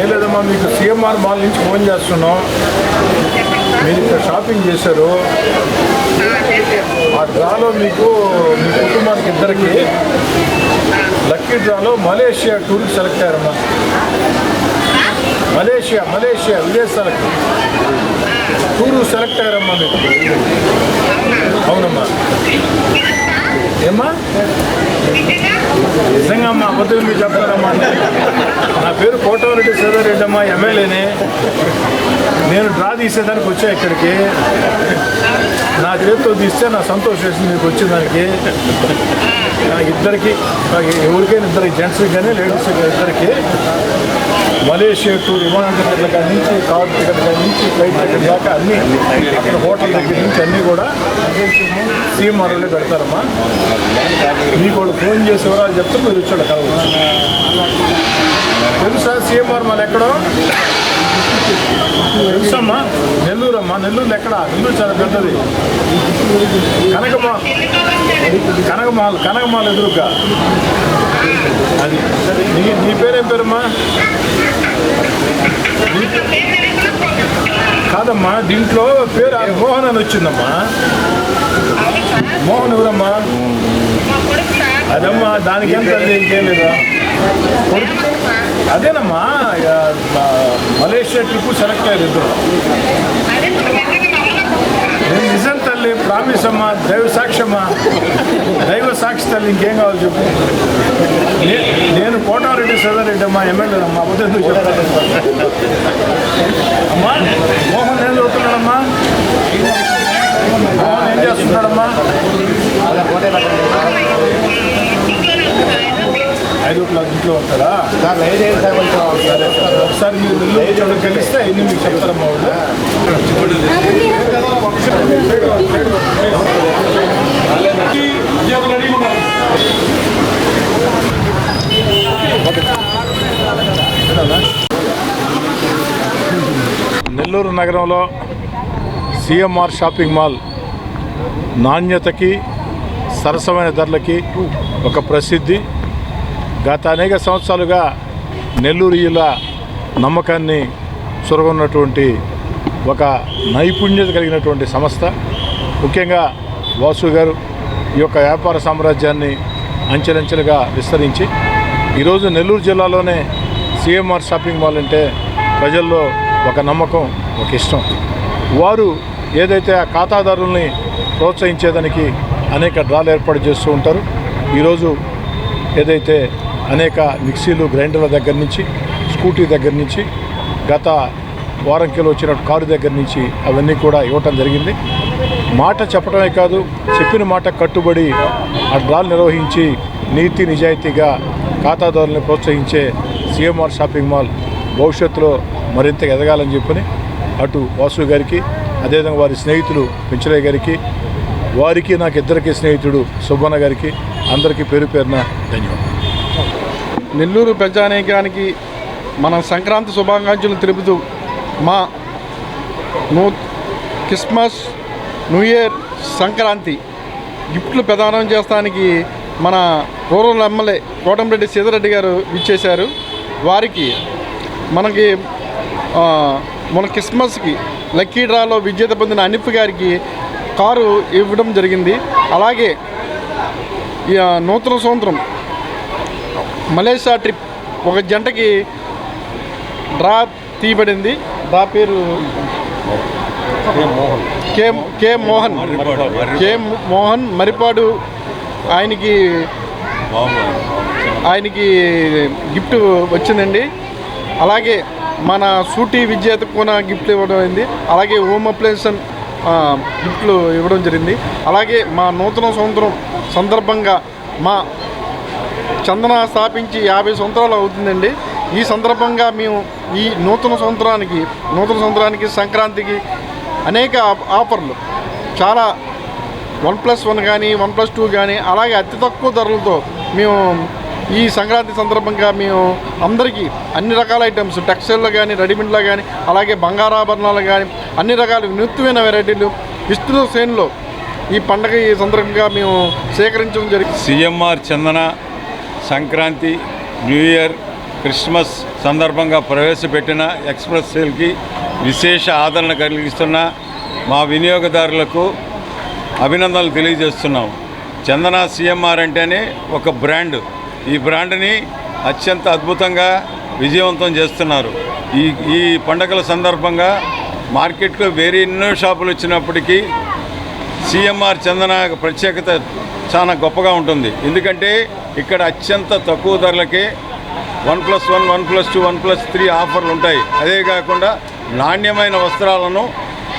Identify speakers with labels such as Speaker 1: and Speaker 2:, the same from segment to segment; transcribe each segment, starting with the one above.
Speaker 1: ఏం లేదమ్మా మీకు సిఎంఆర్ మాల్ నుంచి ఫోన్ చేస్తున్నాం. మీరు ఇక్కడ షాపింగ్ చేశారు. ఆ డ్రాలో మీకు మీ కుటుంబానికి ఇద్దరికి లక్కీ డ్రాలో మలేషియా టూర్కి సెలెక్ట్ అయ్యారమ్మా. మలేషియా మలేషియా విదేశాలకు టూరు సెలెక్ట్ అయ్యారమ్మా మీకు అవునమ్మా. ఏమ్మా? నిజంగా అమ్మ అబద్ధం మీరు చెప్తారమ్మా నా పేరు కోటవరెడ్డి సేదారెడ్డి అమ్మ ఎమ్మెల్యేని. నేను డ్రా తీసేదానికి వచ్చా ఇక్కడికి. నా చేతితో తీస్తే నా సంతోషం వేసింది మీకు వచ్చేదానికి. నాకు ఇద్దరికి నాకు ఎవరికైనా ఇద్దరికి జెంట్స్కి కానీ లేడీస్కి కానీ ఇద్దరికి. మలేషియా టూర్ విమానం టికెట్ల కాడి నుంచి కార్ టికెట్ కాడి నుంచి ఫ్లైట్ టికెట్ దాకా అన్నీ అక్కడ హోటల్ దగ్గర నుంచి అన్నీ కూడా సీఎంఆర్లో పెడతారమ్మా. మీకు వాళ్ళు ఫోన్ చేసి వివరాలు చెప్తే మీరు వచ్చాడు కలవచ్చు తెలుసా? సీఎంఆర్ మన ఎక్కడో? తెలుసమ్మా నెల్లూరు అమ్మా నెల్లూరులో ఎక్కడ? నెల్లూరు చాలా పెద్దది. కనకమా కనకమాల్ కనకమాల్ ఎదురుగా అది. నీ నీ పేరేం పేరమ్మా? కాదమ్మా దీంట్లో పేరు మోహన్ అని వచ్చిందమ్మా. మోహన్ ఎవరమ్మా? అదమ్మా దానికి తల్లి ఇంకేం లేదా. అదేనమ్మా ఇక మా మలేషియా ట్రిప్ సెలెక్ట్ అయ్యారు ఇద్దరు నేను నిజం తల్లి ప్రామిస్ అమ్మా దైవ సాక్ష్యమ్మా దైవ సాక్షి తల్లి ఇంకేం కావాలి చెప్పు నే- నేను కోటారెడ్డి సదారెడ్డి అమ్మా ఎమ్మెల్యే అమ్మా అబద్ధం ఎందుకు చెప్తాను అమ్మా మోహన్ ఏం చదువుతున్నాడమ్మా మోహన్ ఏం చేస్తున్నాడమ్మా ఐదో క్లాస్ ఇంట్లో ఉంటాడా సరే ఒకసారి మీరు నెల్లూరు వచ్చి కలిస్తే ఇన్ని మీకు చెప్తారమ్మా వాళ్ళు.
Speaker 2: అడిగి
Speaker 1: నెల్లూరు నగరంలో సిఎంఆర్ షాపింగ్ మాల్ నాణ్యతకి సరసమైన ధరలకి ఒక ప్రసిద్ధి. గత అనేక సంవత్సరాలుగా నెల్లూరు జిల్లా నమ్మకాన్ని చొరగొన్నటువంటి ఒక నైపుణ్యత కలిగినటువంటి సంస్థ. ముఖ్యంగా వాసు గారు ఈ యొక్క వ్యాపార సామ్రాజ్యాన్ని అంచెలంచెలుగా విస్తరించి ఈరోజు నెల్లూరు జిల్లాలోనే సిఎంఆర్ షాపింగ్ మాల్ అంటే ప్రజల్లో ఒక నమ్మకం ఒక ఇష్టం. వారు ఏదైతే ఆ ఖాతాదారుల్ని ప్రోత్సహించేదానికి అనేక డ్రాలు ఏర్పాటు చేస్తూ ఉంటారు. ఈరోజు ఏదైతే అనేక మిక్సీలు గ్రైండర్ల దగ్గర నుంచి స్కూటీ దగ్గర నుంచి గత వారం కిలో వచ్చిన కారు దగ్గర నుంచి అవన్నీ కూడా ఇవ్వటం జరిగింది. మాట చెప్పడమే కాదు చెప్పిన మాట కట్టుబడి ఆ డ్రాల్ నిర్వహించి నీతి నిజాయితీగా ఖాతాదారులను ప్రోత్సహించే సిఎంఆర్ షాపింగ్ మాల్ భవిష్యత్తులో మరింత ఎదగాలని చెప్పని అటు వాసు గారికి అదేవిధంగా వారి స్నేహితులు పెంచలయ్య గారికి వారికి నాకు ఇద్దరికి స్నేహితుడు సుబ్బన్న గారికి అందరికీ పేరు పేరున ధన్యవాదాలు.
Speaker 3: నెల్లూరు ప్రజానీకానికి మనం సంక్రాంతి శుభాకాంక్షలు తెలుపుతూ మా నూ క్రిస్మస్ న్యూ ఇయర్ సంక్రాంతి గిఫ్ట్లు ప్రదానం చేస్తానికి మన రూరల్ ఎమ్మెల్యే కోటంరెడ్డి సీతారెడ్డి గారు ఇచ్చేశారు వారికి మనకి మన క్రిస్మస్కి లక్కీ డ్రాలో విజేత పొందిన అనిఫ్ గారికి కారు ఇవ్వడం జరిగింది. అలాగే ఈ, నూతన సంవత్సరం మలేషియా ట్రిప్ ఒక జంటకి డ్రా తీయబడింది. డ్రా పేరు కే కే మోహన్. కే మోహన్ మరిపాడు ఆయనకి ఆయనకి గిఫ్ట్ వచ్చిందండి. అలాగే మన సూటీ విజేతకు కూడా గిఫ్ట్లు ఇవ్వడం అయింది. అలాగే హోమ్ అప్లయన్సన్ గిఫ్ట్లు ఇవ్వడం జరిగింది. అలాగే మా నూతన సంవత్సరం సందర్భంగా మా చందన స్థాపించి యాభై సంవత్సరాలు అవుతుందండి. ఈ సందర్భంగా మేము ఈ నూతన సంవత్సరానికి నూతన సంవత్సరానికి సంక్రాంతికి అనేక ఆఫర్లు. చాలా వన్ ప్లస్ వన్ కానీ వన్ ప్లస్ టూ కానీ అలాగే అతి తక్కువ ధరలతో మేము ఈ సంక్రాంతి సందర్భంగా మేము అందరికీ అన్ని రకాల ఐటమ్స్ టెక్స్టైల్లో కానీ రెడీమేడ్లో కానీ అలాగే బంగారాభరణాలు కానీ అన్ని రకాల వినూత్నమైన వెరైటీలు విస్తృత శ్రేణిలో ఈ పండగ ఈ సందర్భంగా మేము సేకరించడం జరిగింది.
Speaker 4: CMR Chandana Sankranti new year Christmas సందర్భంగా ప్రవేశపెట్టిన ఎక్స్ప్రెస్ సేల్కి విశేష ఆదరణ కలిగిస్తున్న మా వినియోగదారులకు అభినందనలు తెలియజేస్తున్నాం. చందన సిఎంఆర్ అంటేనే ఒక బ్రాండ్. ఈ బ్రాండ్ని అత్యంత అద్భుతంగా విజయవంతం చేస్తున్నారు. ఈ ఈ పండగల సందర్భంగా మార్కెట్లో వేరే ఎన్నో షాపులు వచ్చినప్పటికీ సిఎంఆర్ చందన ప్రత్యేకత చాలా గొప్పగా ఉంటుంది. ఎందుకంటే ఇక్కడ అత్యంత తక్కువ ధరలకే one plus one one plus two one plus three ఆఫర్లు ఉంటాయి. అదే కాకుండా నాణ్యమైన వస్త్రాలను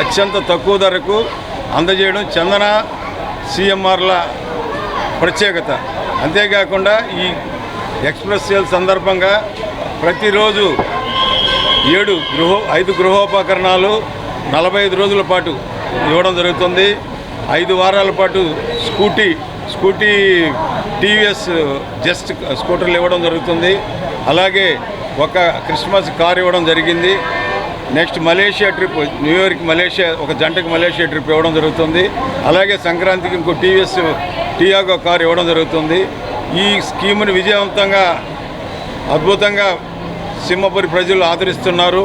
Speaker 4: అత్యంత తక్కువ ధరకు అందజేయడం చందన సిఎంఆర్ల ప్రత్యేకత. అంతేకాకుండా ఈ ఎక్స్ప్రెస్ సేల్ సందర్భంగా ప్రతిరోజు ఏడు గృహ ఐదు గృహోపకరణాలు నలభై ఐదు రోజుల పాటు ఇవ్వడం జరుగుతుంది. ఐదు వారాల పాటు స్కూటీ స్కూటీ టీవీఎస్ జస్ట్ స్కూటర్లు ఇవ్వడం జరుగుతుంది. అలాగే ఒక క్రిస్మస్ కార్ ఇవ్వడం జరిగింది. Next Malaysia trip New York Malaysia ఒక జంటకి మలేషియా ట్రిప్ ఇవ్వడం జరుగుతుంది. అలాగే సంక్రాంతికి ఇంకో టీవీఎస్ టియాగో కార్ ఇవ్వడం జరుగుతుంది. ఈ స్కీముని విజయవంతంగా అద్భుతంగా సింహపురి ప్రజలు ఆదరిస్తున్నారు.